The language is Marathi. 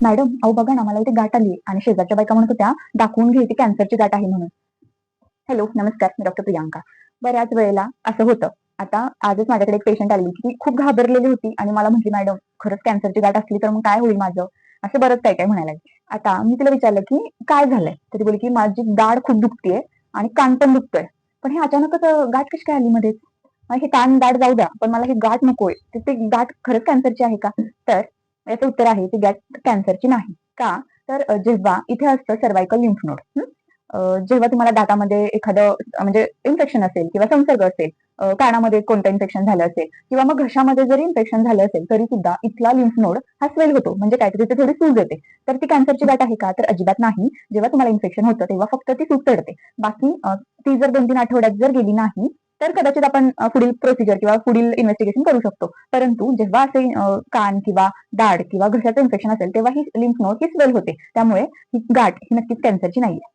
मॅडम अहो बघा ना मला इथे गाठ आली आणि शेजारच्या बायका म्हणत होत्या दाखवून घे ती कॅन्सरची गाठ आहे म्हणून. हॅलो नमस्कार मी डॉक्टर प्रियांका. बऱ्याच वेळेला असं होतं. आता आजच माझ्याकडे एक पेशंट आली की खूप घाबरलेली होती आणि मला म्हटली मॅडम खरंच कॅन्सरची गाठ असली तर मग काय होईल माझं? असं बरंच काय काय म्हणायला आता मी तिला विचारलं की काय झालंय? तरी बोल की माझी दाढ खूप दुखतीये आणि कान पण दुखतोय. पण हे अचानकच गाठ कशी काय आली मध्ये हे कान दाढ जाऊ द्या पण मला ही गाठ नकोय. ते गाठ खरंच कॅन्सरची आहे का? तर याचं उत्तर आहे ती गाठ कॅन्सरची नाही. का? तर जेव्हा इथे असतं सर्वायकल लिम्फ नोड जेव्हा तुम्हाला दातामध्ये एखादं म्हणजे इन्फेक्शन असेल किंवा संसर्ग असेल कानामध्ये कोणतं इन्फेक्शन झालं असेल किंवा मग घशामध्ये जरी इन्फेक्शन झालं असेल तरी सुद्धा इथला लिम्फ नोड हा स्वेल होतो. म्हणजे काहीतरी तर तिथे थोडी सूज येते. तर ती कॅन्सरची गाठ आहे का? तर अजिबात नाही. जेव्हा तुम्हाला इन्फेक्शन होतं तेव्हा फक्त ती सूज चढते. बाकी ती जर दोन तीन आठवड्यात जर गेली नाही तर कदाचित आपण पुढील प्रोसिजर किंवा पुढील इन्व्हेस्टिगेशन करू शकतो. परंतु जेव्हा असे कान किंवा दाढ किंवा घशाचं इन्फेक्शन असेल तेव्हा ही लिम्फ नोड ही स्वेल होते. त्यामुळे ही गाठ ही नक्कीच कॅन्सरची नाहीये.